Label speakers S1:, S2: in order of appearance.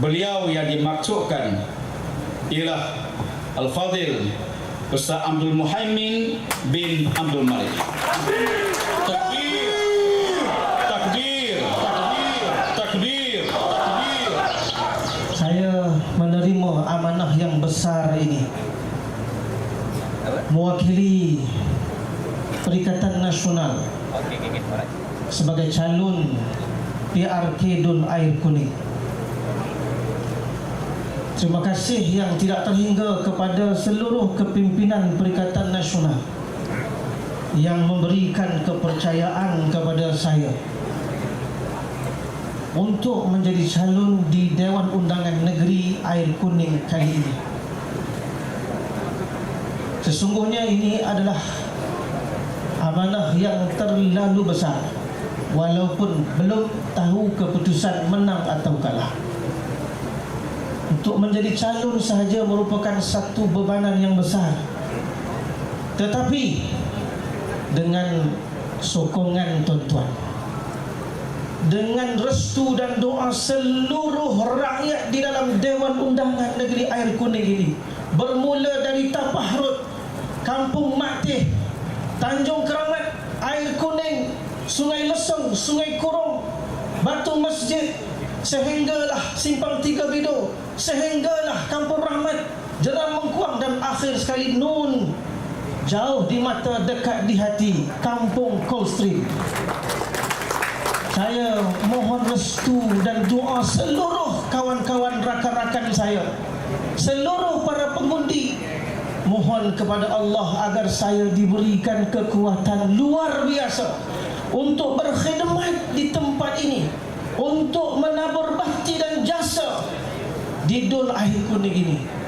S1: beliau yang dimaksudkan ialah Al-Fadil Ustaz Abdul Muhaimin bin Abdul Malik. Takbir. Takbir. Takbir. Takbir. Takbir.
S2: Saya menerima amanah yang besar ini Mewakili Perikatan Nasional Sebagai calon PRK Dun Air Kuning Terima kasih yang tidak terhingga kepada seluruh kepimpinan Perikatan Nasional Yang memberikan kepercayaan kepada saya untuk menjadi calon di Dewan Undangan Negeri Air Kuning kali ini. Sesungguhnya ini adalah amanah yang terlalu besar walaupun belum tahu keputusan menang atau. Untuk menjadi calon sahaja merupakan satu bebanan yang besar. Tetapi dengan sokongan tuan-tuan dengan restu dan doa seluruh rakyat di dalam Dewan Undangan Negeri Air Kuning ini bermula dari Tapahrut, Kampung Matih, Tanjung Keramat, Air Kuning, Sungai Lesung, Sungai Kurung, Batu Masjid, sehinggalah Simpang Tiga Bido, sehinggalah Kampung Rahmat, Jeram Mengkuang dan akhir sekali Nun jauh di mata dekat di hati Kampung Coldstream. Saya mohon restu dan doa seluruh kawan-kawan rakan-rakan saya Seluruh para pengundi Mohon kepada Allah agar saya diberikan kekuatan luar biasa Untuk berkhidmat di tempat ini Untuk menabur bakti dan jasa Di Dun Air Kuning ini